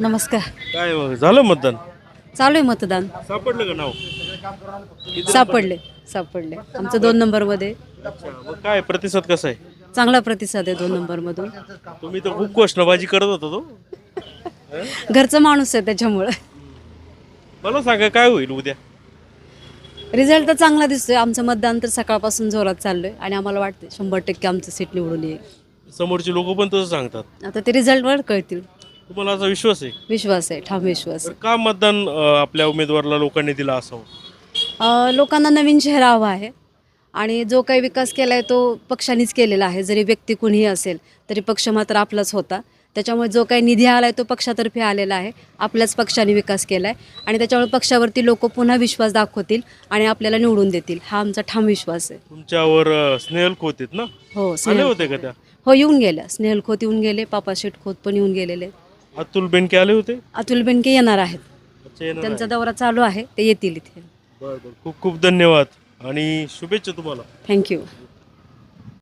नमस्कार. काय मग झालं मतदान? चालू आहे मतदान. सापडलं का नाव? सापडले सापडले. आमचं दोन नंबरमध्ये. अच्छा मग काय प्रतिसाद कसा आहे? चांगला प्रतिसाद आहे दोन नंबरमधून. तुम्ही तर खूप घोषणाबाजी करत होता तो. घरचा माणूस आहे त्याच्यामुळं. मला सांगा काय होईल उद्या? रिझल्ट तर चांगला दिसतोय. आमचं मतदान तर सकाळपासून जोरात चाललोय आणि आम्हाला वाटतं शंभर टक्के आमचं सीट निवडून येईल. समोरचे लोक पण तसं सांगतात. आता ते रिझल्टवर कळतील. तुम्हाला असा विश्वास आहे? विश्वास आहे ठाम विश्वास तर का मतदान अं, आपल्या उमेदवाराला लोकांनी दिला असावं अ, लोकांना नवीन चेहरा हवा आहे आणि जो काही विकास केला आहे तो पक्षानेच केलेला आहे. जरी व्यक्ती कुणीही असेल तरी पक्ष मात्र आपलाच होता. त्याच्यामुळे जो काही निधी आला आहे तो पक्षातर्फे आलेला आहे. आपल्याच पक्षाने विकास केला आहे आणि त्याच्यामुळे पक्षावरती लोक पुन्हा विश्वास दाखवतील आणि आपल्याला निवडून देतील. हा आमचा ठाम विश्वास आहे. तुमच्यावर अं, स्नेहल खोत आहेत ना? हो आले स्नेहल होते का त्या? हो येऊन गेल्या. स्नेहल खोत येऊन गेले पापा शेठ खोत पण येऊन गेलेले. अतुल बेनके आले होते? अतुल बेनके येणार आहेत. अच्छा, येणार त्यांचा. दौरा चालू आहे ते येतील इथे. बरं बरं. खूप खूप धन्यवाद आणि शुभेच्छा तुम्हाला. थँक्यू